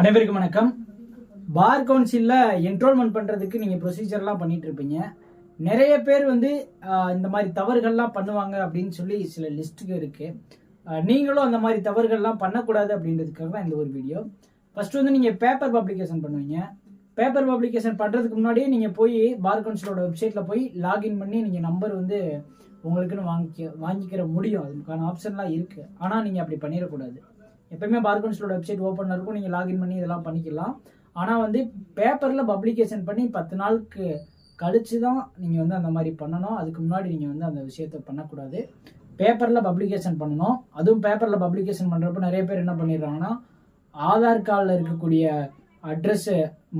அனைவருக்கும் வணக்கம். பார் கவுன்சிலில் என்ரோல்மெண்ட் பண்ணுறதுக்கு நீங்கள் ப்ரொசீஜர்லாம் பண்ணிட்டு இருப்பீங்க. நிறைய பேர் வந்து இந்த மாதிரி தவறுகள்லாம் பண்ணுவாங்க அப்படின்னு சொல்லி சில லிஸ்ட்டுக்கு இருக்குது நீங்களும் அந்த மாதிரி தவறுகள்லாம் பண்ணக்கூடாது அப்படின்றதுக்காக தான் இந்த ஒரு வீடியோ ஃபஸ்ட்டு வந்து நீங்கள் பேப்பர் பப்ளிகேஷன் பண்ணுவீங்க. பேப்பர் பப்ளிகேஷன் பண்ணுறதுக்கு முன்னாடியே நீங்கள் போய் பார் கவுன்சிலோட வெப்சைட்டில் போய் லாகின் பண்ணி நீங்கள் நம்பர் வந்து உங்களுக்குன்னு வாங்கிக்க வாங்கிக்கிற முடியும். அதுக்கான ஆப்ஷன்லாம் இருக்குது ஆனால் நீங்கள் அப்படி பண்ணிடக்கூடாது. எப்பயுமே பார் கவுன்சிலோட வெப்சைட் ஓப்பனில் இருக்கும். நீங்கள் லாகின் பண்ணி இதெல்லாம் பண்ணிக்கலாம். ஆனால் வந்து பேப்பரில் பப்ளிகேஷன் பண்ணி பத்து நாளுக்கு கழிச்சு தான் நீங்கள் வந்து அந்த மாதிரி பண்ணணும். அதுக்கு முன்னாடி நீங்கள் வந்து அந்த விஷயத்த பண்ணக்கூடாது. பேப்பரில் பப்ளிகேஷன் பண்ணணும். அதுவும் பேப்பரில் பப்ளிகேஷன் பண்ணுறப்ப நிறைய பேர் என்ன பண்ணிடுறாங்கன்னா ஆதார் கார்டில் இருக்கக்கூடிய அட்ரஸ்ஸு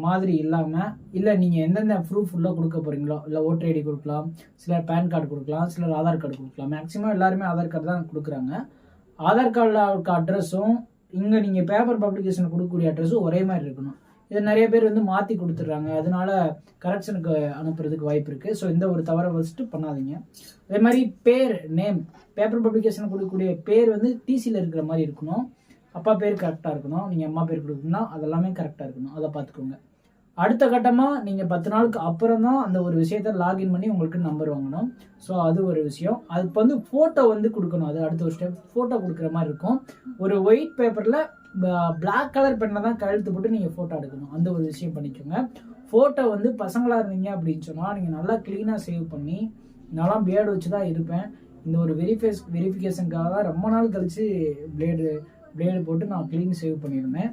மாதிரி இல்லாமல் இல்லை நீங்கள் எந்தெந்த ப்ரூஃப் உள்ளே கொடுக்க போகிறீங்களோ இல்லை ஓட்டர் ஐடி கொடுக்கலாம் சிலர் பேன் கார்டு கொடுக்கலாம் சிலர் ஆதார் கார்டு கொடுக்கலாம். மேக்ஸிமம் எல்லாருமே ஆதார் கார்டு தான் கொடுக்குறாங்க. ஆதார் கார்டில் இருக்க அட்ரஸும் இங்கே நீங்கள் பேப்பர் பப்ளிகேஷன் கொடுக்கக்கூடிய அட்ரஸும் ஒரே மாதிரி இருக்கணும். இதை நிறைய பேர் வந்து மாற்றி கொடுத்துட்றாங்க. அதனால கரெக்ஷனுக்கு அனுப்புறதுக்கு வாய்ப்பு இருக்குது ஸோ இந்த ஒரு தவறை ஃபஸ்ட்டு பண்ணாதீங்க. அதே மாதிரி பேர் நேம் பேப்பர் பப்ளிகேஷன் கொடுக்கக்கூடிய பேர் வந்து டிசியில் இருக்கிற மாதிரி இருக்கணும். அப்பா பேர் கரெக்டாக இருக்கணும். நீங்கள் அம்மா பேர் கொடுக்கணும்னா அதெல்லாமே கரெக்டாக இருக்கணும். அதை பார்த்துக்கோங்க. அடுத்த கட்டமாக நீங்கள் பத்து நாளுக்கு அப்புறம் தான் அந்த ஒரு விஷயத்த லாகின் பண்ணி உங்களுக்கு நம்பர் வாங்கணும். ஸோ அது ஒரு விஷயம். அதுக்கு வந்து ஃபோட்டோ வந்து கொடுக்கணும். அது அடுத்த ஒரு ஸ்டெப் ஃபோட்டோ கொடுக்குற மாதிரி இருக்கும். ஒரு ஒயிட் பேப்பரில் பிளாக் கலர் பெண்ணில் தான் கழுத்து போட்டு நீங்கள் ஃபோட்டோ எடுக்கணும். அந்த ஒரு விஷயம் பண்ணிக்கோங்க. ஃபோட்டோ வந்து பசங்களாக இருந்தீங்க அப்படின்னு சொன்னால் நீங்கள் நல்லா க்ளீனாக சேவ் பண்ணி நான்லாம் பிளேடு வச்சு தான் இருப்பேன். இந்த ஒரு வெரிஃபேஸ் வெரிஃபிகேஷனுக்காக தான் ரொம்ப நாள் கழித்து பிளேடு பிளேடு போட்டு நான் க்ளீன் சேவ் பண்ணியிருந்தேன்.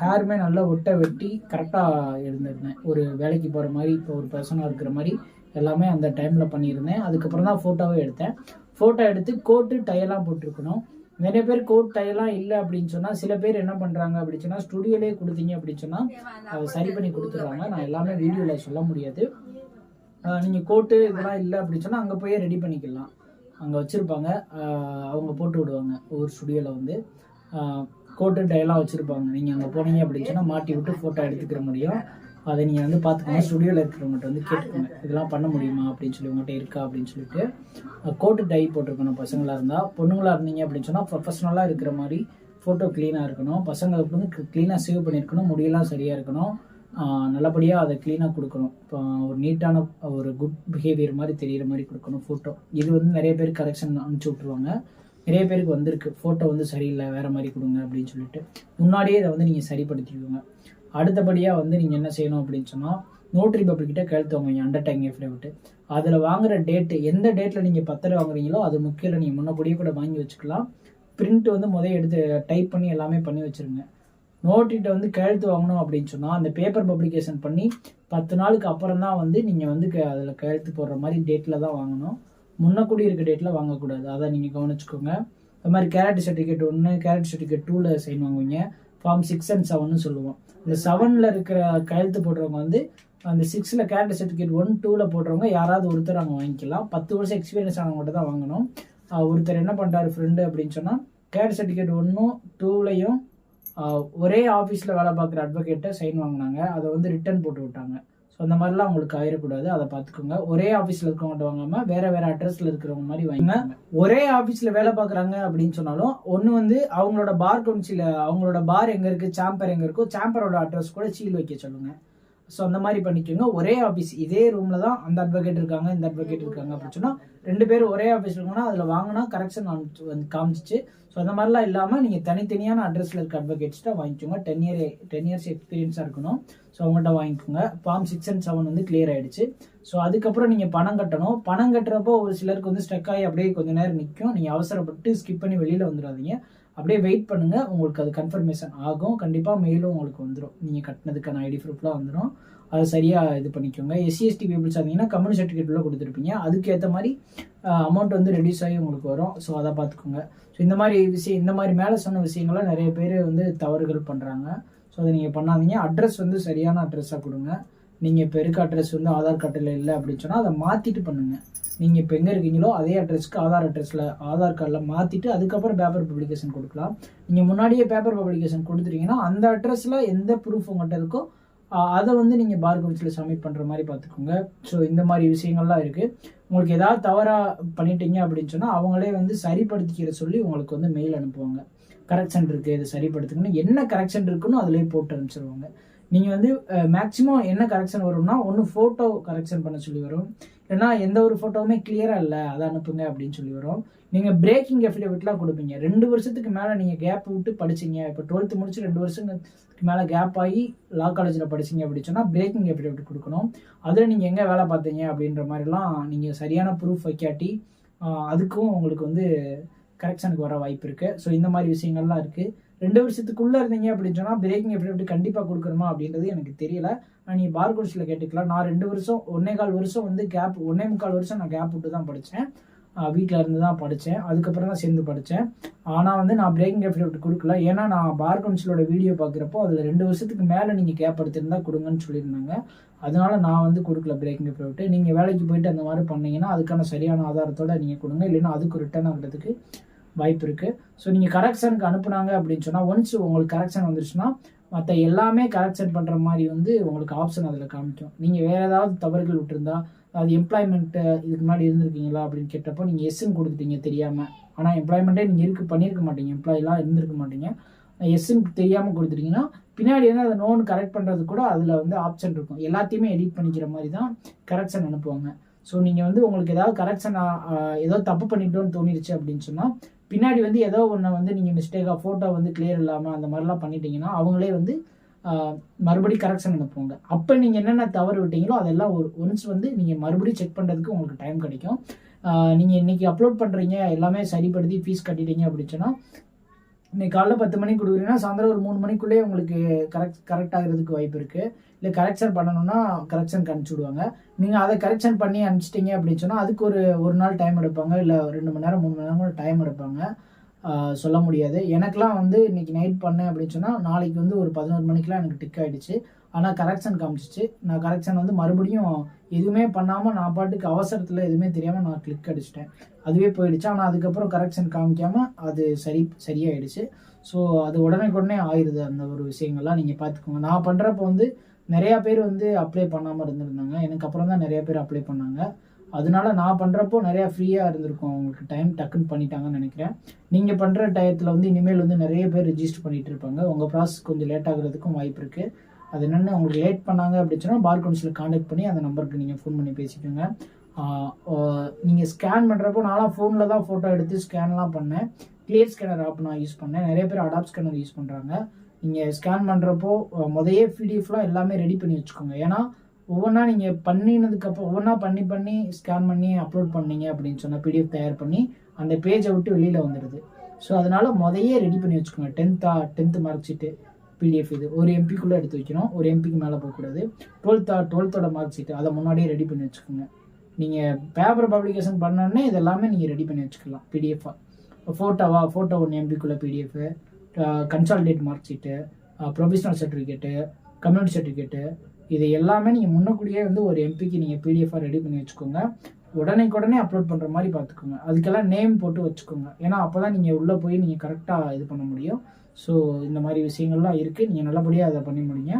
ஹேருமே நல்லா ஒட்ட வெட்டி கரெக்டாக இருந்திருந்தேன். ஒரு வேலைக்கு போகிற மாதிரி இப்போ ஒரு பர்சனாக இருக்கிற மாதிரி எல்லாமே அந்த டைமில் பண்ணியிருந்தேன். அதுக்கப்புறம் தான் ஃபோட்டோவே எடுத்தேன். ஃபோட்டோ எடுத்து கோட்டு டையெல்லாம் போட்டிருக்கணும். நிறைய பேர் கோட் டையெல்லாம் இல்லை அப்படின்னு சொன்னால் சில பேர் என்ன பண்ணுறாங்க அப்படின்னு சொன்னால் ஸ்டுடியோலேயே கொடுத்தீங்க அப்படின்னு சொன்னால் சரி பண்ணி கொடுத்துருவாங்க நான் எல்லாமே வீடியோவில் சொல்ல முடியாது. நீங்கள் கோட்டு இதெல்லாம் இல்லை அப்படின்னு சொன்னால் அங்கே போய் ரெடி பண்ணிக்கலாம். அங்கே வச்சுருப்பாங்க. அவங்க போட்டு விடுவாங்க. ஒவ்வொரு ஸ்டுடியோவில் வந்து. கோட்டு டயெல்லாம் வச்சுருப்பாங்க. நீங்கள் அங்கே போனீங்க அப்படின்னு சொன்னால் மாட்டி விட்டு ஃபோட்டோ எடுத்துக்கிற முடியும். அதை நீங்கள் வந்து பார்த்துக்கோங்க. ஸ்டுடியோவில் இருக்கிறவங்ககிட்ட வந்து கேட்டுக்கோங்க. இதெல்லாம் பண்ண முடியுமா அப்படின்னு சொல்லி உங்கள்கிட்ட இருக்கா அப்படின்னு சொல்லிட்டு. கோட்டு டை போட்டிருக்கணும். பசங்களாக இருந்தால் பொண்ணுங்களாக இருந்தீங்க அப்படின்னு சொன்னால் ப்ரொஃபஷனலாக இருக்கிற மாதிரி ஃபோட்டோ க்ளீனாக இருக்கணும். பசங்களுக்கு வந்து க்ளீனாக சேவ் பண்ணியிருக்கணும். முடியெல்லாம் சரியாக இருக்கணும். நல்லபடியாக அதை க்ளீனாக கொடுக்கணும். இப்போ ஒரு நீட்டான ஒரு குட் பிஹேவியர் மாதிரி தெரியிற மாதிரி கொடுக்கணும் ஃபோட்டோ இது வந்து நிறைய பேர் கரெக்ஷன் அனுப்பிச்சி விட்ருவாங்க நிறைய பேருக்கு வந்திருக்கு. ஃபோட்டோ வந்து சரியில்லை வேறு மாதிரி கொடுங்க அப்படின்னு சொல்லிட்டு. முன்னாடியே இதை வந்து நீங்கள் சரிப்படுத்திக்கோங்க. அடுத்தபடியாக வந்து நீங்கள் என்ன செய்யணும் அப்படின்னு சொன்னால் நோட்ரி பப்ளிக்கிட்ட கழுத்து வாங்குவீங்க அண்டர்டேக்கிங் எஃபிடவிட்டு அதில் வாங்குற டேட்டு எந்த டேட்டில் நீங்கள் பத்திரம் வாங்குறீங்களோ அது முக்கியம் நீங்கள் முன்னக்கூடியே கூட வாங்கி வச்சுக்கலாம். பிரிண்ட் வந்து முதல் எடுத்து டைப் பண்ணி எல்லாமே பண்ணி வச்சுருங்க. நோட்டிட்ட வந்து கையெழுத்து வாங்கணும் அப்படின்னு சொன்னால் அந்த பேப்பர் பப்ளிகேஷன் பண்ணி பத்து நாளுக்கு அப்புறம் தான் வந்து நீங்கள் வந்து அதில் கையெழுத்து போடுற மாதிரி டேட்டில் தான் வாங்கணும். முன்னக்கூடி இருக்க டேட்டில் வாங்கக்கூடாது. அதை நீங்கள் கவனிச்சுக்கோங்க. அது மாதிரி கேரட் சர்டிஃபிகேட் ஒன்று கேரட் சர்டிஃபிகேட் டூவில் சைன் வாங்குவீங்க. ஃபார்ம் சிக்ஸ் அண்ட் செவன்னு சொல்லுவோம். இந்த செவனில் இருக்கிற கையெழுத்து போடுறவங்க வந்து அந்த சிக்ஸில் கேரட் சர்டிஃபிகேட் ஒன் டூவில் போடுறவங்க யாராவது ஒருத்தர் அங்கே வாங்கிக்கலாம். பத்து வருஷம் எக்ஸ்பீரியன்ஸ் ஆனவங்கள்ட்ட தான் வாங்கணும். ஒருத்தர் என்ன பண்ணுறாரு ஃப்ரெண்டு அப்படின்னு சொன்னால் கேரட் சர்டிஃபிகேட் ஒன்றும் டூலையும் ஒரே ஆஃபீஸில் வேலை பார்க்குற அட்வொகேட்டை சைன் வாங்கினாங்க. அதை வந்து ரிட்டர்ன் போட்டு விட்டாங்க. அந்த மாதிரிலாம் உங்களுக்கு ஆயிடக்கூடாது அதை பார்த்துக்கோங்க. ஒரே ஆஃபீஸில் இருக்கவங்கள்ட்ட வாங்காமல் வேற வேற அட்ரஸில் இருக்கிறவங்க மாதிரி வாங்க ஒரே ஆஃபீஸில் வேலை பார்க்குறாங்க அப்படின்னு சொன்னாலும் ஒன்று வந்து அவங்களோட பார் கவுன்சில் அவங்களோட பார் எங்கே இருக்குது சாம்பர் எங்கே இருக்கோ சாம்பரோட அட்ரஸ் கூட சீல் வைக்க சொல்லுங்கள் ஸோ அந்த மாதிரி பண்ணிக்கோங்க. ஒரே ஆஃபீஸ் இதே ரூமில் தான் அந்த அட்வொகேட் இருக்காங்க இந்த அட்வொகேட் இருக்காங்க அப்படின்னு சொன்னால் ரெண்டு பேரும் ஒரே ஆஃபீஸ் இருக்கோம்னா அதில் வாங்கினா கரெக்ஷன் வந்து காமிச்சிச்சு. ஸோ அந்த மாதிரிலாம் இல்லாமல் நீங்கள் தனித்தனியான அட்ரஸில் இருக்க அட்வொகேட்ஸ்ட்ட வாங்கிக்கோங்க. டென் இயர் டென் இயர்ஸ் எக்ஸ்பீரியன்ஸாக இருக்கணும். ஸோ அவங்கள்ட்ட வாங்கிக்கோங்க. ஃபார்ம் சிக்ஸ் அண்ட் செவன் வந்து கிளியர் ஆகிடுச்சு ஸோ அதுக்கப்புறம் நீங்கள் பணம் கட்டணும். பணம் கட்டுறப்போ ஒரு சிலருக்கு வந்து ஸ்டக் ஆகி அப்படியே கொஞ்ச நேரம் நிற்கும் நீங்கள் அவசரப்பட்டு ஸ்கிப் பண்ணி வெளியில் வந்துடாதீங்க. அப்படியே வெயிட் பண்ணுங்க. உங்களுக்கு அது கன்ஃபர்மேஷன் ஆகும். கண்டிப்பாக மெயிலும் உங்களுக்கு வந்துடும் நீங்கள் கட்டினதுக்கான ஐடி ப்ரூஃப்லாம் வந்துடும் அதை சரியாக இது பண்ணிக்கோங்க. எஸ்சிஎஸ்டி பீப்புள்ஸ் வந்தீங்கன்னா கம்யூனி சர்டிஃபிகேட் உள்ள கொடுத்துருப்பீங்க. அதுக்கேற்ற மாதிரி அமௌண்ட் வந்து ரெடியூஸ் ஆகி உங்களுக்கு வரும். ஸோ அதை பார்த்துக்கோங்க. ஸோ இந்த மாதிரி விஷயம் இந்த மாதிரி மேலே சொன்ன விஷயங்கள்லாம் நிறைய பேர் வந்து தவறுகள் பண்ணுறாங்க ஸோ அதை நீங்கள் பண்ணாதீங்க. அட்ரஸ் வந்து சரியான அட்ரஸாக கொடுங்க. நீங்கள் இப்போ இருக்க அட்ரஸ் வந்து ஆதார் கார்டில் இல்லை அப்படின்னு சொன்னால் அதை மாற்றிட்டு பண்ணுங்கள் நீங்கள் இப்போ எங்கே இருக்கீங்களோ அதே அட்ரஸ்க்கு ஆதார் அட்ரஸில் ஆதார் கார்டில் மாற்றிட்டு அதுக்கப்புறம் பேப்பர் பப்ளிகேஷன் கொடுக்கலாம். நீங்கள் முன்னாடியே பேப்பர் பப்ளிகேஷன் கொடுத்துட்டீங்கன்னா அந்த அட்ரஸில் எந்த ப்ரூஃப் உங்கள்கிட்ட இருக்கோ அதை வந்து நீங்கள் பார் கவுன்சிலில் சப்மிட் பண்ணுற மாதிரி பார்த்துக்கோங்க. ஸோ இந்த மாதிரி விஷயங்கள்லாம் இருக்குது உங்களுக்கு ஏதாவது தவறாக பண்ணிட்டீங்க அப்படின்னு சொன்னால் அவங்களே வந்து சரிப்படுத்திக்கிற சொல்லி உங்களுக்கு வந்து மெயில் அனுப்புவாங்க. கரெக்ஷன் இருக்குது இது சரிப்படுத்துங்கன்னு. என்ன கரெக்ஷன் இருக்குன்னு அதிலே போட்டு அனுப்பிச்சிருவாங்க. நீங்கள் வந்து மேக்ஸிமம் என்ன கரெக்ஷன் வரும்னா ஒன்று ஃபோட்டோ கரெக்ஷன் பண்ண சொல்லி வரும். ஏன்னா எந்த ஒரு ஃபோட்டோவுமே கிளியராக இல்லை அதை அனுப்புங்க அப்படின்னு சொல்லி வரும். நீங்கள் பிரேக்கிங் எஃபிடேவிட்லாம் கொடுப்பீங்க. ரெண்டு வருஷத்துக்கு மேலே நீங்கள் கேப் விட்டு படிச்சீங்க. இப்போ டுவெல்த்து முடிச்சு ரெண்டு வருஷத்துக்கு மேலே கேப் ஆகி லா காலேஜில் படிச்சீங்க அப்படின்னு சொன்னால் பிரேக்கிங் எஃபிடேவிட் கொடுக்கணும். அதில் நீங்கள் எங்கே வேலை பார்த்தீங்க அப்படின்ற மாதிரிலாம் நீங்கள் சரியான ப்ரூஃப் வைக்காட்டி அதுக்கும் உங்களுக்கு வந்து கரெக்ஷனுக்கு வர வாய்ப்பு இருக்குது ஸோ இந்த மாதிரி விஷயங்கள்லாம் இருக்குது ரெண்டு வருஷத்துக்குள்ளே இருந்தீங்க அப்படின்னு சொன்னால் பிரேக்கிங் எஃபிடேவிட் கண்டிப்பாக கொடுக்கணுமா அப்படின்றது எனக்கு தெரியல. நீங்கள் பார் கோர்ஸில் கேட்டுக்கலாம். நான் ரெண்டு வருஷம் ஒன்னே கால் வருஷம் வந்து கேப் ஒன்னே முக்கால் வருஷம் நான் கேப் விட்டு தான் படித்தேன் வீட்டில் இருந்து தான் படித்தேன் அதுக்கப்புறம் தான் சேர்ந்து படித்தேன் ஆனால் வந்து நான் பிரேக்கிங் எஃபிடேவிட் கொடுக்கல. ஏன்னா நான் பார் கவுன்சிலோட வீடியோ பார்க்குறப்போ அதில் ரெண்டு வருஷத்துக்கு மேலே நீங்கள் கேப் எடுத்திருந்தா கொடுங்கன்னு சொல்லியிருந்தாங்க. அதனால நான் வந்து கொடுக்கல பிரேக்கிங் எஃபிடேவிட் நீங்கள் வேலைக்கு போயிட்டு அந்த மாதிரி பண்ணீங்கன்னா அதுக்கான சரியான ஆதாரத்தோட நீங்கள் கொடுங்க. இல்லைன்னா அதுக்கு ரிட்டர்ன் ஆகிறதுக்கு வாய்ப்பு இருக்குது ஸோ நீங்கள் கரெக்ஷனுக்கு அனுப்புனாங்க அப்படின்னு சொன்னால் ஒன்ஸ் உங்களுக்கு கரெக்ஷன் வந்துருச்சுன்னா மற்ற எல்லாமே கரெக்ஷன் பண்ணுற மாதிரி வந்து உங்களுக்கு ஆப்ஷன் அதில் காமிக்கும். நீங்கள் வேறு ஏதாவது தவறுகள் விட்டுருந்தா அது எம்ப்ளாய்மெண்ட்டு இதுக்கு முன்னாடி இருந்திருக்கீங்களா அப்படின்னு கேட்டப்போ நீங்கள் எஸ்ன்னு கொடுத்துட்டீங்க தெரியாமல் ஆனால் எம்ப்ளாய்மெண்ட்டே நீங்கள் இருக்கு பண்ணியிருக்க மாட்டீங்க. எம்ப்ளாயெலாம் இருந்திருக்க மாட்டீங்க. எஸ்ன்னு தெரியாமல் கொடுத்துட்டீங்கன்னா பின்னாடி வந்து அதை நோன் கரெக்ட் பண்ணுறது கூட அதில் வந்து ஆப்ஷன் இருக்கும். எல்லாத்தையுமே எடிட் பண்ணிக்கிற மாதிரி தான் கரெக்ஷன் அனுப்புவாங்க. ஸோ நீங்கள் வந்து உங்களுக்கு ஏதாவது கரெக்ஷன் ஏதோ தப்பு பண்ணிட்டோன்னு தோணிருச்சு அப்படின்னு சொன்னால் பின்னாடி வந்து ஏதோ ஒன்று வந்து நீங்கள் மிஸ்டேக்காக ஃபோட்டோ வந்து கிளியர் இல்லாமல் அந்த மாதிரிலாம் பண்ணிட்டீங்கன்னா அவங்களே வந்து மறுபடி கரெக்ஷன் அனுப்புவாங்க. அப்போ நீங்கள் என்னென்ன தவறு விட்டீங்களோ அதெல்லாம் ஒரு ஒன்ஸ் வந்து நீங்கள் மறுபடியும் செக் பண்ணுறதுக்கு உங்களுக்கு டைம் கிடைக்கும். நீங்கள் இன்னைக்கு அப்லோட் பண்ணுறீங்க எல்லாமே சரிப்படுத்தி ஃபீஸ் கட்டிட்டீங்க அப்படின்னு சொன்னால் இன்னைக்கு காலைல பத்து மணிக்கு கொடுக்குறீங்கன்னா சாயந்தரம் ஒரு மூணு மணிக்குள்ளேயே உங்களுக்கு கரெக்ட் கரெக்ட் ஆகிறதுக்கு வாய்ப்பு இருக்குது இல்லை கரெக்ஷன் பண்ணணும்னா கரெக்ஷன் அனுப்பிச்சி விடுவாங்க. நீங்கள் அதை கரெக்ஷன் பண்ணி அனுப்பிச்சிட்டிங்க அப்படின்னு சொன்னால் அதுக்கு ஒரு ஒரு நாள் டைம் எடுப்பாங்க. இல்லை ரெண்டு மணி நேரம் மூணு மணி நேரம் கூட டைம் எடுப்பாங்க. சொல்ல முடியாது. எனக்கெலாம் வந்து இன்னைக்கு நைட் பண்ணேன் அப்படின்னு சொன்னால் நாளைக்கு வந்து ஒரு பதினோரு மணிக்கெலாம் எனக்கு டிக் ஆகிடுச்சு ஆனால் கரெக்ஷன் காமிச்சிச்சு. நான் கரெக்ஷன் வந்து மறுபடியும் எதுவுமே பண்ணாமல் நான் பாட்டுக்கு அவசரத்தில் எதுவுமே தெரியாமல் நான் கிளிக் அடிச்சிட்டேன். அதுவே போயிடுச்சு. ஆனால் அதுக்கப்புறம் கரெக்ஷன் காமிக்காமல் அது சரி சரியாயிடுச்சு. ஸோ அது உடனே உடனே ஆயிடுது அந்த ஒரு விஷயங்கள்லாம். நீங்கள் பார்த்துக்கோங்க. நான் பண்ணுறப்ப வந்து நிறையா பேர் வந்து அப்ளை பண்ணாமல் இருந்திருந்தாங்க. எனக்கு அப்புறம் தான் நிறைய பேர் அப்ளை பண்ணாங்க. அதனால நான் பண்ணுறப்போ நிறையா ஃப்ரீயாக இருந்திருக்கும். அவங்களுக்கு டைம் டக்குன்னு பண்ணிட்டாங்கன்னு நினைக்கிறேன். நீங்கள் பண்ணுற டயத்தில் வந்து இனிமேல் வந்து நிறைய பேர் ரிஜிஸ்டர் பண்ணிட்டு இருப்பாங்க. உங்கள் ப்ராசஸ் கொஞ்சம் லேட் ஆகுறதுக்கும் வாய்ப்பு இருக்குது அது என்னென்னு உங்களுக்கு லேட் பண்ணாங்க அப்படின்னு சொன்னால் பார் கவுன்சில் காண்டாக்ட் பண்ணி அந்த நம்பருக்கு நீங்கள் ஃபோன் பண்ணி பேசிக்கோங்க. நீங்கள் ஸ்கேன் பண்ணுறப்போ நான்லாம் ஃபோனில் தான் ஃபோட்டோ எடுத்து ஸ்கேன்லாம் பண்ணேன். கிளியர் ஸ்கேனர் ஆப் நான் யூஸ் பண்ணேன். நிறைய பேர் அடாப் ஸ்கேனர் யூஸ் பண்ணுறாங்க நீங்கள் ஸ்கேன் பண்ணுறப்போ முதையே பிடிஎஃப்லாம் எல்லாமே ரெடி பண்ணி வச்சுக்கோங்க. ஏன்னா ஒவ்வொன்றா நீங்கள் பண்ணினதுக்கப்புறம் ஒவ்வொன்றா பண்ணி பண்ணி ஸ்கேன் பண்ணி அப்லோட் பண்ணீங்க அப்படின்னு சொன்னால் பிடிஎஃப் தயார் பண்ணி அந்த பேஜை விட்டு வெளியில் வந்துடுது ஸோ அதனால் முதையே ரெடி பண்ணி வச்சுக்கோங்க. டென்த்தா டென்த்து மார்க் ஷீட்டு பிடிஎஃப் இது. ஒரு எம்பிக்குள்ளே எடுத்து வைக்கணும். ஒரு எம்பிக்கு மேலே போகக்கூடாது. டுவெல்த்தா டுவெல்த்தோட மார்க் ஷீட்டு அதை முன்னாடியே ரெடி பண்ணி வச்சுக்கோங்க. நீங்கள் பேப்பர் பப்ளிகேஷன் பண்ணோடனே இதெல்லாமே நீங்கள் ரெடி பண்ணி வச்சுக்கலாம் பிடிஎஃபாக ஃபோட்டோவா ஃபோட்டோ ஒன்று எம்பிக்குள்ளே PDF consolidated mark sheet professional certificate community certificate இது எல்லாமே நீங்கள் முன்னக்கூடியே வந்து ஒரு எம்பிக்கு நீங்கள் பிடிஎஃபாக ரெடி பண்ணி வச்சுக்கோங்க. உடனே அப்லோட் பண்ணுற மாதிரி பார்த்துக்கோங்க. அதுக்கெல்லாம் நேம் போட்டு வச்சுக்கோங்க. ஏன்னா அப்போ தான் நீங்கள் உள்ளே போய் நீங்கள் கரெக்டாக இது பண்ண முடியும். ஸோ இந்த மாதிரி விஷயங்கள்லாம் இருக்குது நீங்கள் நல்லபடியாக அதை பண்ணி முடிங்க.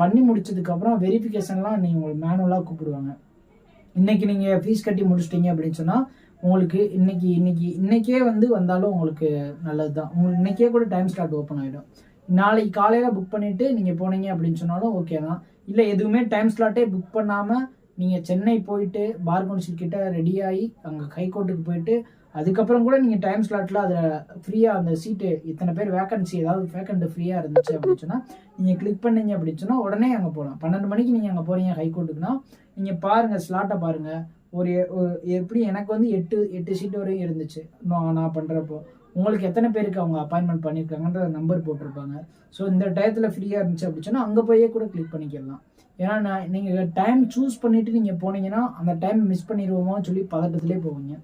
பண்ணி முடிச்சதுக்கப்புறம் வெரிஃபிகேஷன்லாம் நீங்கள் உங்களுக்கு மேனுவலாக கூப்பிடுவாங்க. இன்னைக்கு நீங்கள் ஃபீஸ் கட்டி முடிச்சிட்டிங்க அப்படின்னு சொன்னால் உங்களுக்கு இன்னைக்கு இன்னைக்கு இன்னைக்கே வந்து வந்தாலும் உங்களுக்கு நல்லது தான் உங்களுக்கு இன்னைக்கே கூட டைம் ஸ்லாட் ஓப்பன் ஆகிடும் நாளைக்கு காலையில் புக் பண்ணிவிட்டு நீங்கள் போனீங்க அப்படின்னு சொன்னாலும் ஓகே தான். இல்லை எதுவுமே டைம் ஸ்லாட்டே புக் பண்ணாமல் நீங்கள் சென்னை போயிட்டு பார் கவுன்சில் கிட்ட ரெடி ஆகி அங்கே ஹைகோர்ட்டுக்கு போயிட்டு அதுக்கப்புறம் கூட நீங்கள் டைம் ஸ்லாட்டில் அதில் ஃப்ரீயாக அந்த சீட்டு இத்தனை பேர் வேக்கன்சி ஏதாவது வேக்கண்ட் ஃப்ரீயாக இருந்துச்சு அப்படின்னு சொன்னால் நீங்கள் கிளிக் பண்ணீங்க அப்படின்னு சொன்னால் உடனே அங்கே போகலாம் பன்னெண்டு மணிக்கு நீங்கள் அங்கே போகிறீங்க ஹைகோர்ட்டுக்குன்னா நீங்கள் பாருங்கள் ஸ்லாட்டை பாருங்கள் ஒரு ஒரு எப்படி எனக்கு வந்து எட்டு எட்டு சீட் வரையும் இருந்துச்சு. நான் நான் பண்ணுறப்போ உங்களுக்கு எத்தனை பேருக்கு அவங்க அப்பாயின்மெண்ட் பண்ணியிருக்காங்கன்ற நம்பர் போட்டிருப்பாங்க. ஸோ இந்த டயத்தில் ஃப்ரீயாக இருந்துச்சு அப்படின்னு சொன்னால் அங்கே போயே கூட கிளிக் பண்ணிக்கலாம். ஏன்னா நான் நீங்கள் டைம் சூஸ் பண்ணிவிட்டு நீங்கள் போனீங்கன்னா அந்த டைம் மிஸ் பண்ணிடுவோமோன்னு சொல்லி பதட்டத்திலே போவீங்க.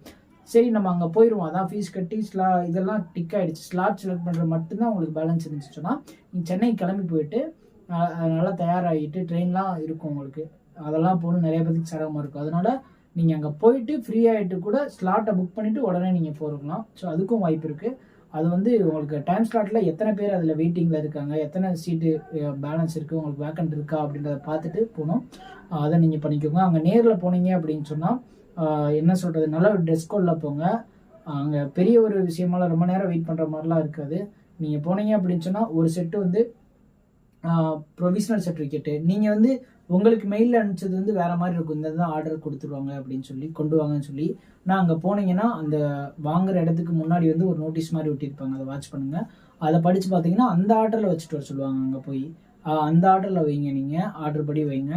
சரி நம்ம அங்கே போயிடுவோம் அதான் ஃபீஸ் கட்டி ஸ்லா இதெல்லாம் டிக் ஆகிடுச்சு ஸ்லாட் செலக்ட் பண்ணுறது மட்டும்தான் உங்களுக்கு பேலன்ஸ் இருந்துச்சு சொன்னால் நீங்கள் சென்னை கிளம்பி போயிட்டு நல்லா தயாராகிட்டு ட்ரெயின்லாம் இருக்கும் உங்களுக்கு. அதெல்லாம் போகணும் நிறைய பேருக்கு சிரமமாக இருக்கும். அதனால நீங்கள் அங்கே போயிட்டு ஃப்ரீ ஆகிட்டு கூட ஸ்லாட்டை புக் பண்ணிவிட்டு உடனே நீங்கள் போயிருக்கலாம் ஸோ அதுக்கும் வாய்ப்பு இருக்குது அது வந்து உங்களுக்கு டைம் ஸ்லாட்டில் எத்தனை பேர் அதில் வெயிட்டிங்கில் இருக்காங்க? எத்தனை சீட்டு பேலன்ஸ் இருக்குது உங்களுக்கு வேக்கண்ட் இருக்கா? அப்படின்றத பார்த்துட்டு போகணும். அதை நீங்கள் பண்ணிக்கோங்க. அங்கே நேரில் போனீங்க அப்படின்னு சொன்னால் என்ன சொல்கிறது நல்ல ஒரு ட்ரெஸ் கோடில் போங்க. அங்கே பெரிய ஒரு விஷயமால ரொம்ப நேரம் வெயிட் பண்ணுற மாதிரிலாம் இருக்காது. நீங்கள் போனீங்க அப்படின்னு சொன்னால் ஒரு செட்டு வந்து ப்ரொவிஷனல் சர்டிஃபிகேட்டு நீங்கள் வந்து உங்களுக்கு மெயிலில் அனுப்பிச்சது வந்து வேறு மாதிரி இருக்கும். இந்த தான் ஆர்டர் கொடுத்துருவாங்க அப்படின்னு சொல்லி கொண்டு வாங்கன்னு சொல்லி. நான் அங்கே போனீங்கன்னா அந்த வாங்குற இடத்துக்கு முன்னாடி வந்து ஒரு நோட்டீஸ் மாதிரி ஒட்டியிருப்பாங்க. அதை வாட்ச் பண்ணுங்கள் அதை படித்து பார்த்தீங்கன்னா அந்த ஆர்டரில் வச்சுட்டு வர சொல்லுவாங்க அங்கே போய். அந்த ஆர்டரில் வைங்க நீங்கள் ஆர்டர் படி வைங்க.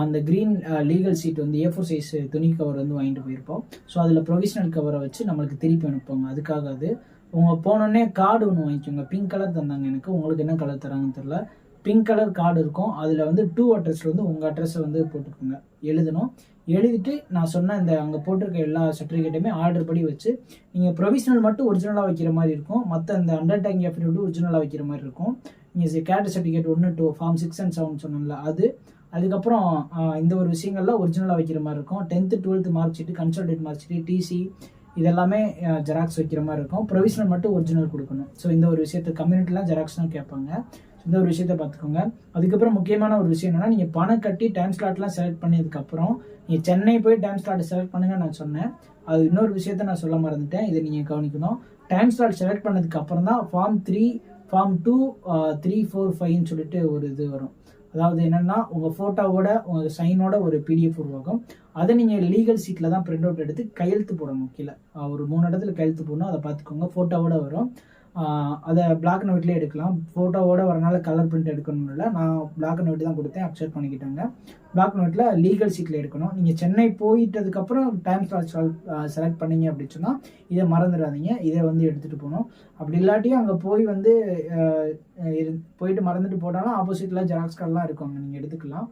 அந்த க்ரீன் லீகல் சீட் வந்து ஏ ஃபோர் சைஸ் துணி கவர் வந்து வாங்கிட்டு போயிருப்போம். ஸோ அதில் ப்ரொவிஷனல் கவரை வச்சு நம்மளுக்கு திருப்பி அனுப்புவாங்க. அதுக்காக அது. உங்கள் போனோடனே கார்டு ஒன்று வாங்கிக்கோங்க. பிங்க் கலர் தந்தாங்க எனக்கு. உங்களுக்கு என்ன கலர் தராங்கன்னு தெரில பிங்க் கலர் கார்டு இருக்கும். அதில் வந்து டூ அட்ரஸில் வந்து உங்கள் அட்ரஸை வந்து போட்டுக்கோங்க. எழுதணும். எழுதிட்டு நான் சொன்ன இந்த அங்கே போட்டிருக்க எல்லா சர்டிஃபிகேட்டுமே ஆர்டர் படி வச்சு நீங்கள் ப்ரொவிஷனல் மட்டும் ஒரிஜினலாக வைக்கிற மாதிரி இருக்கும். மற்ற இந்த அண்டர்டேக்கிங் அஃபிடவிட் ஒரிஜினலாக வைக்கிற மாதிரி இருக்கும். நீங்கள் கேட் சர்டிஃபிகேட் ஒன்று two form six and seven சொன்னல அது. அதுக்கப்புறம் இந்த ஒரு விஷயங்கள்லாம் ஒரிஜினலாக வைக்கிற மாதிரி இருக்கும். Tenth twelfth mark sheet consolidated mark sheet TC இதெல்லாமே ஜெராக்ஸ் வைக்கிற மாதிரி இருக்கும். ப்ரொவிஷனல் மட்டும் ஒரிஜினல் கொடுக்கணும். ஸோ இந்த ஒரு விஷயத்தை கம்யூனிட்டிலாம் ஜெராக்ஸ் தான் கேட்பாங்க. இந்த ஒரு விஷயத்த பார்த்துக்கோங்க. அதுக்கப்புறம் முக்கியமான ஒரு விஷயம் என்னன்னா நீங்கள் பணம் கட்டி டைம் ஸ்லாட்லாம் செலக்ட் பண்ணதுக்கப்புறம் நீங்கள் சென்னை போய் டைம் ஸ்லாட் செலக்ட் பண்ணுங்க நான் சொன்னேன். அது இன்னொரு விஷயத்த நான் சொல்ல மறந்துட்டேன். இதை நீங்கள் கவனிக்கணும். டைம் ஸ்லாட் செலக்ட் பண்ணதுக்கு அப்புறம் தான் form three form two three four ஃபைவ்னு சொல்லிட்டு ஒரு இது வரும். அதாவது என்னென்னா உங்கள் ஃபோட்டோவோட உங்கள் சைனோட ஒரு பிடிஎஃப் உருவாகும். அதை நீங்கள் லீகல் சீட்டில் தான் பிரிண்ட் அவுட் எடுத்து கையெழுத்து போடணும் கீழே. ஒரு மூணு இடத்துல கையெழுத்து போடணும். அதை பார்த்துக்கோங்க. ஃபோட்டோவோட வரும். அதை பிளாக் அண்ட் ஒயிட்லேயே எடுக்கலாம். ஃபோட்டோவோட வரனால கலர் பிரிண்ட் எடுக்கணும் இல்லை. நான் பிளாக் அண்ட் ஒயிட் தான் கொடுத்தேன். அக்செப்ட் பண்ணிக்கிட்டாங்க. பிளாக் அண்ட் ஒயிட்டில் லீகல் சீட்டில் எடுக்கணும். நீங்கள் சென்னை போயிட்டதுக்கப்புறம் டைம் ஸ்லாட் செலக்ட் பண்ணீங்க அப்படின்னு சொன்னால் இதை மறந்துடாதீங்க. இதை வந்து எடுத்துகிட்டு போகணும். அப்படி இல்லாட்டியும் அங்கே போய் வந்து இரு- போயிட்டு மறந்துட்டு போட்டாலும் ஆப்போசிட்டில் ஜெராக்ஸ் கார்டெலாம் இருக்கும். அங்கே நீங்கள் எடுத்துக்கலாம்.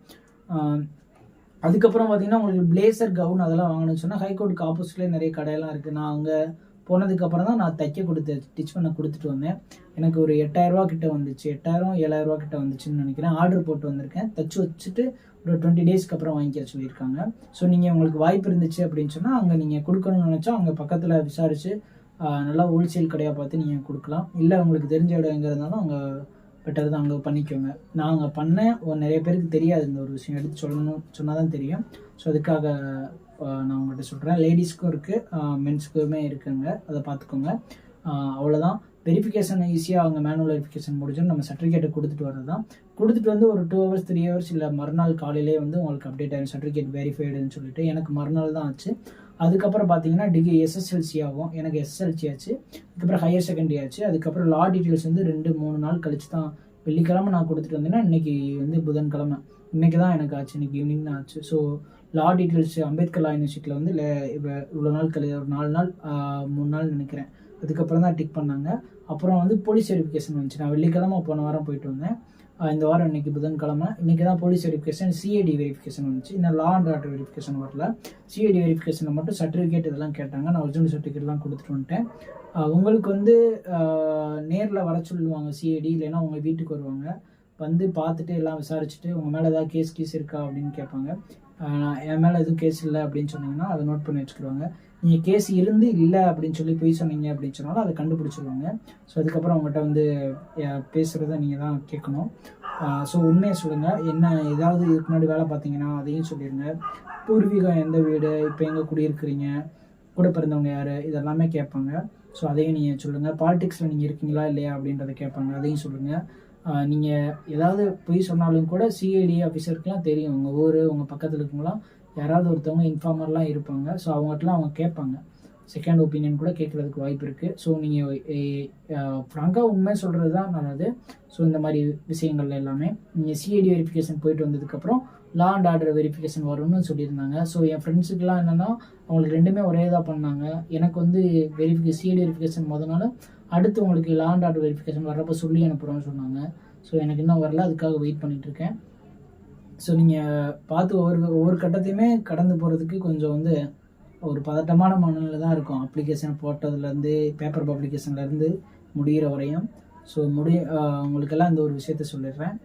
அதுக்கப்புறம் பார்த்தீங்கன்னா உங்களுக்கு பிளேசர் கவுன் அதெல்லாம் வாங்கணும்னு சொன்னால் ஹைகோர்ட்டுக்கு ஆப்போசிட்லேயே நிறைய கடையெல்லாம் இருக்குது நான் அங்கே போனதுக்கப்புறம் தான் நான் தைக்க கொடுத்து ஸ்டிச் பண்ண கொடுத்துட்டு வந்தேன். எனக்கு ஒரு எட்டாயிரரூவா கிட்ட வந்துச்சு. எட்டாயிரம் ஏழாயிரரூவா கிட்ட வந்துச்சுன்னு நினைக்கிறேன். ஆர்டர் போட்டு வந்திருக்கேன். தச்சு வச்சுட்டு ஒரு டுவெண்ட்டி டேஸ்க்கு அப்புறம் வாங்கிக்க சொல்லியிருக்காங்க. ஸோ நீங்கள் உங்களுக்கு வாய்ப்பு இருந்துச்சு அப்படின்னு சொன்னால் அங்கே நீங்கள் கொடுக்கணும்னு நினச்சா அங்கே பக்கத்தில் விசாரித்து நல்லா ஹோல்சேல் கடையாக பார்த்து நீங்கள் கொடுக்கலாம். இல்லை உங்களுக்கு தெரிஞ்ச இடம் எங்கே இருந்தாலும் அங்கே பெட்டர் தான் அங்கே பண்ணிக்கோங்க. நான் அங்கே பண்ணேன். நிறைய பேருக்கு தெரியாது இந்த ஒரு விஷயம். எடுத்து சொல்லணும் சொன்னால் தான் தெரியும். ஸோ அதுக்காக நான் உங்கள்கிட்ட சொல்கிறேன் லேடிஸ்க்கும் இருக்குது மென்ஸுக்குமே இருக்குங்க. அதை பார்த்துக்கோங்க. அவ்வளோதான் வெரிஃபிகேஷன் ஈஸியாக அவங்க மேனுவல் வெரிஃபிகேஷன் முடிஞ்சோன்னு நம்ம சர்டிஃபிகேட்டை கொடுத்துட்டு வரது தான் கொடுத்துட்டு வந்து ஒரு டூ ஹவர்ஸ் த்ரீ ஹவர்ஸ் இல்லை மறுநாள் காலையிலே வந்து உங்களுக்கு அப்டேட் ஆகும் சர்டிஃபிகேட் வெரிஃபைடுன்னு சொல்லிட்டு எனக்கு மறுநாள் தான் ஆச்சு. அதுக்கப்புறம் பார்த்தீங்கன்னா டிகிரி எஸ்எஸ்எல்சி ஆகும். எனக்கு எஸ்எஸ்எல்சி ஆச்சு. அதுக்கப்புறம் ஹையர் செகண்டரி ஆச்சு. அதுக்கப்புறம் லா டீட்டெயில்ஸ் வந்து ரெண்டு மூணு நாள் கழிச்சு தான் வெள்ளிக்கிழமை நான் கொடுத்துட்டு வந்தேன்னா இன்றைக்கி வந்து புதன்கிழமை. இன்னைக்கு தான் எனக்கு ஆச்சு. இன்றைக்கி ஈவினிங் தான் ஆச்சு. So law details Ambedkar law யூனிவர்சிட்டியில் வந்து le- இப்ப இவ்வளோ நாள் கழி ஒரு நாலு நாள் மூணு நாள் நினைக்கிறேன். அதுக்கப்புறம் தான் டிக் பண்ணாங்க. அப்புறம் வந்து போலீஸ் வெரிஃபிகேஷன் வந்துச்சு. நான் வெள்ளிக்கிழமை போன வாரம் போயிட்டு வந்தேன். இந்த வாரம் இன்னைக்கு புதன்கிழமை. இன்னைக்கு தான் போலீஸ் வெரிஃபிகேஷன் சிஐடி வெரிஃபிகேஷன் வந்துச்சு. இன்னும் லா அண்ட் ஆர்டர் வெரிஃபிகேஷன் வரல. சிஐடி வெரிஃபிகேஷனில் மட்டும் சர்டிஃபிகேட் இதெல்லாம் கேட்டாங்க. நான் ஒரிஜினல் சர்டிஃபிகேட்லாம் கொடுத்துட்டு வந்துட்டேன். உங்களுக்கு வந்து நேரில் வர சொல்லுவாங்க சிஐடி இல்லைன்னா உங்கள் வீட்டுக்கு வருவாங்க. வந்து பார்த்துட்டு எல்லாம் விசாரிச்சுட்டு உங்கள் மேலே ஏதாவது கேஸ் கீஸ் இருக்கா அப்படின்னு கேட்பாங்க. என் மேலே எதுவும் கேஸ் இல்லை அப்படின்னு சொன்னீங்கன்னா அதை நோட் பண்ணி வச்சுக்கிடுவாங்க. நீங்கள் கேஸ் இருந்து இல்லை அப்படின்னு சொல்லி போய் சொன்னீங்க அப்படின்னு சொன்னாலும் அதை கண்டுபிடிச்சிருவாங்க. ஸோ அதுக்கப்புறம் அவங்ககிட்ட வந்து பேசுகிறத நீங்கள் தான் கேட்கணும். ஸோ உண்மையை சொல்லுங்கள் என்ன ஏதாவது இதுக்கு முன்னாடி வேலை பார்த்தீங்கன்னா அதையும் சொல்லிடுங்க. பூர்வீகம் எந்த வீடு இப்போ எங்கே குடியிருக்கிறீங்க கூட பிறந்தவங்க யார் இதெல்லாமே கேட்பாங்க. ஸோ அதையும் நீங்கள் சொல்லுங்கள் பாலிடிக்ஸில் நீங்கள் இருக்கீங்களா இல்லையா அப்படின்றத கேட்பாங்க. அதையும் சொல்லுங்கள் நீங்கள் ஏதாவது பொய் சொன்னாலும் கூட சிஐடி ஆஃபீஸருக்குலாம் தெரியும். உங்கள் ஊர் உங்கள் பக்கத்தில் இருக்கவங்களாம் யாராவது ஒருத்தவங்க இன்ஃபார்மர்லாம் இருப்பாங்க. ஸோ அவங்ககிட்டலாம் அவங்க கேட்பாங்க. செகண்ட் ஒப்பீனியன் கூட கேட்குறதுக்கு வாய்ப்பு இருக்குது ஸோ நீங்கள் ஃப்ராங்காக உண்மை சொல்கிறது தான் நல்லது. ஸோ இந்த மாதிரி விஷயங்கள்ல எல்லாமே. நீங்கள் சிஐடி வெரிஃபிகேஷன் போயிட்டு வந்ததுக்கப்புறம் லா அண்ட் ஆர்டர் வெரிஃபிகேஷன் வரும்னு சொல்லியிருந்தாங்க. ஸோ என் ஃப்ரெண்ட்ஸுக்கெலாம் என்னென்னா அவங்களுக்கு ரெண்டுமே ஒரே இதாக பண்ணாங்க. எனக்கு வந்து வெரிஃபிகே சிஐடி வெரிஃபிகேஷன் முதனால நாள் அடுத்து உங்களுக்கு லா அண்ட் ஆர்டர் வெரிஃபிகேஷன் வர்றப்போ சொல்லி அனுப்புகிறோன்னு சொன்னாங்க. ஸோ எனக்கு இன்னும் வரல அதுக்காக வெயிட் பண்ணிகிட்ருக்கேன் ஸோ நீங்கள் பார்த்து ஒவ்வொரு ஒவ்வொரு கட்டத்தையுமே கடந்து போகிறதுக்கு கொஞ்சம் வந்து ஒரு பதட்டமான மனநிலை தான் இருக்கும். அப்ளிகேஷன் போட்டதுலேருந்து பேப்பர் பப்ளிகேஷன்லேருந்து முடிகிற வரையும். ஸோ முடி உங்களுக்கெல்லாம் இந்த ஒரு விஷயத்த சொல்லிடுறேன்.